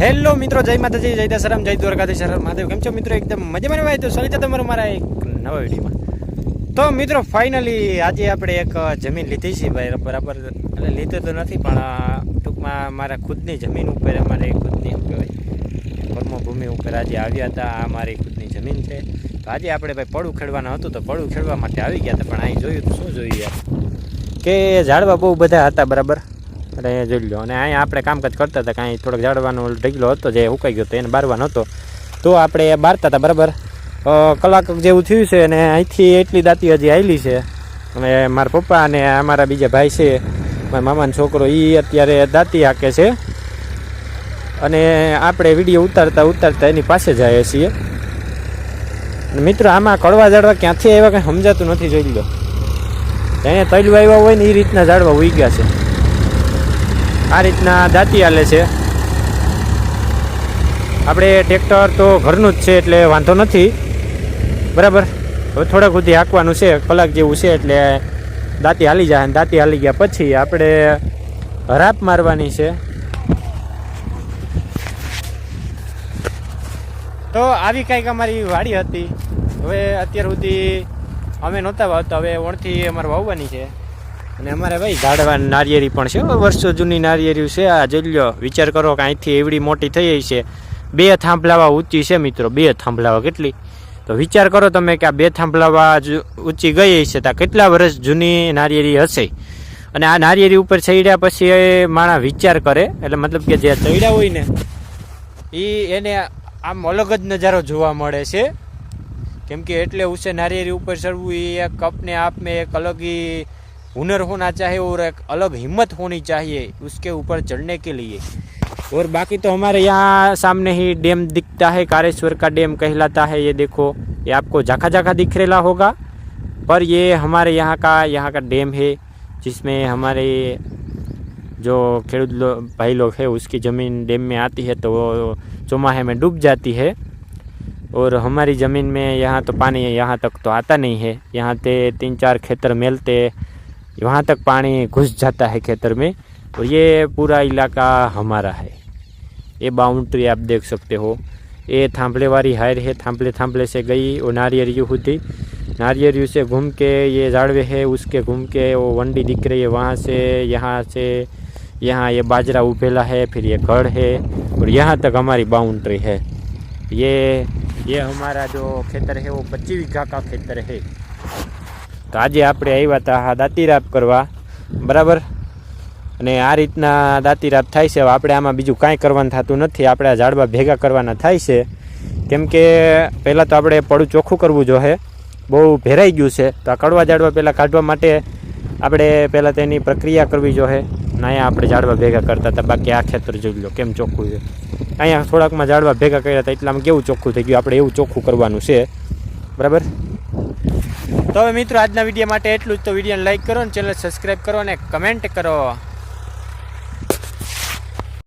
Hello મિત્રો, જય માતાજી, જય દશરામ, જય દ્વારકાધીશ મહાદેવ. કેમ છો મિત્રો? એકદમ મજામાં ભાઈ તો સ્વાગત છે તમારું મારા એક નવા વિડીયોમાં. તો મિત્રો ફાઇનલી આજે આપણે એક જમીન લીધી છે ભાઈ, બરાબર? એટલે લીધી તો નથી, પણ ટૂંકમાં મારા ખુદની જમીન ઉપર, અમારે ખુદની શું કહેવાય, કર્મભૂમિ ઉપર આજે આવ્યા હતા. આ મારી ખુદની જમીન છે. તો આજે આપણે ભાઈ પડું ખેડવાનું હતું, તો પડું ખેડવા માટે આવી ગયા હતા. પણ અહીં જોયું તો શું જોયું યાર કે ઝાડવા બહુ બધા હતા, બરાબર? એટલે અહીંયા જોઈ લો અને અહીંયા આપણે કામકાજ કરતા હતા કાંઈ થોડોક ઝાડવાનો ઢગલો હતો જે હુકાઈ ગયો હતો, એને બારવાનો હતો. તો આપણે બારતા હતા, બરાબર? કલાક જેવું થયું છે અને અહીંથી એટલી દાંતી હજી આવેલી છે. અને મારા પપ્પા અને અમારા બીજા ભાઈ છે, મારા મામાનો છોકરો એ અત્યારે દાંતી હાકે છે. અને આપણે વીડિયો ઉતારતા ઉતારતા એની પાસે જઈએ છીએ. મિત્રો, આમાં કડવા ઝાડવા ક્યાંથી આવ્યા કંઈ સમજાતું નથી, જોઈ લો એને તૈલું આવ્યા હોય ને એ રીતના ઝાડવા ઉઈ ગયા છે. આ રીતના દાંતી હાલે છે. આપણે ટ્રેક્ટર તો ઘરનું જ છે એટલે વાંધો નથી. બરાબર? હવે થોડાક સુધી હાંકવાનું છે, કલાક જેવું છે એટલે દાંતી હાલી જાય દાંતી હાલી ગયા પછી આપણે હરાપ મારવાની છે. તો આવી કંઈક અમારી વાડી હતી. હવે અત્યાર સુધી અમે નહોતા વાવતા, હવે ઓણથી અમારે વાવવાની છે. અને અમારે ભાઈ ઝાડવા નારિયેરી પણ છે વર્ષો જૂની નારિયેરી છે. આ જોઈ વિચાર કરો કે અહીંથી એવડી મોટી થઈ છે. બે થાંભલાવા ઊંચી છે મિત્રો, બે થાંભલાવા કેટલી? તો વિચાર કરો તમે કે આ બે થાંભલાવા ઊંચી ગઈ છે ત્યાં કેટલા વર્ષ જૂની નારિયેરી હશે? અને આ નારિયેરી ઉપર ચડ્યા પછી એ માણસ વિચાર કરે, એટલે મતલબ કે જે ચડ્યા હોય ને, એ એને આમ અલગ જ નજારો જોવા મળે છે. કેમ કે એટલે ઉછે નારિયેરી ઉપર ચડવું એ એક કપને આપને એક અલગ हुनर होना चाहिए और एक अलग हिम्मत होनी चाहिए उसके ऊपर चढ़ने के लिए। और बाकी तो हमारे यहाँ सामने ही डैम दिखता है कारेश्वर का डैम कहलाता है ये देखो ये आपको झाका झाका दिख रहा होगा। पर ये हमारे यहाँ का यहाँ का डैम है जिसमें हमारे जो खेडूत लो, भाई लोग है उसकी ज़मीन डैम में आती है तो वो चौमाहे में डूब जाती है। और हमारी ज़मीन में यहाँ तो पानी यहाँ तक तो आता नहीं है। यहाँ से तीन चार खेतर मेलते वहाँ तक पानी घुस जाता है खेतर में और ये पूरा इलाका हमारा है। ये बाउंड्री आप देख सकते हो। ये थांपले वाली हायर है थांपले थांपले से गई और नारियरियों होती नारियरियों से घूम के ये जाड़वे है, उसके घूम के वो वंडी दिख रही है वहाँ से, यहाँ से, यहाँ ये बाजरा उभेला है, फिर ये गढ़ है, और यहाँ तक हमारी बाउंड्री है। ये ये हमारा जो खेतर है वो पच्चीस बीघा का खेतर है। તો આજે આપણે આવ્યા હતા આ દાંતીરાપ કરવા, બરાબર? અને આ રીતના દાંતીરાપ થાય છે આપણે આમાં બીજું કાંઈ કરવાનું થતું નથી. આપણે આ ઝાડવા ભેગા કરવાના થાય છે. કેમ કે પહેલાં તો આપણે પડું ચોખ્ખું કરવું જોઈએ. બહુ ભેરાઈ ગયું છે. તો આ કડવા ઝાડવા પહેલાં કાઢવા માટે આપણે પહેલાં તેની પ્રક્રિયા કરવી જોઈએ. ને અહીંયા આપણે ઝાડવા ભેગા કરતા હતા. બાકી આ ખેતર જોઈ લો કેમ ચોખ્ખું છે. અહીંયા થોડાકમાં ઝાડવા ભેગા કર્યા હતા, એટલામાં કેવું ચોખ્ખું થઈ ગયું? આપણે એવું ચોખ્ખું કરવાનું છે. બરાબર? તો હવે મિત્રો આજના વીડિયો માટે એટલું જ. તો વિડીયોને લાઇક કરો અને ચેનલ સબસ્ક્રાઈબ કરો અને કમેન્ટ કરો.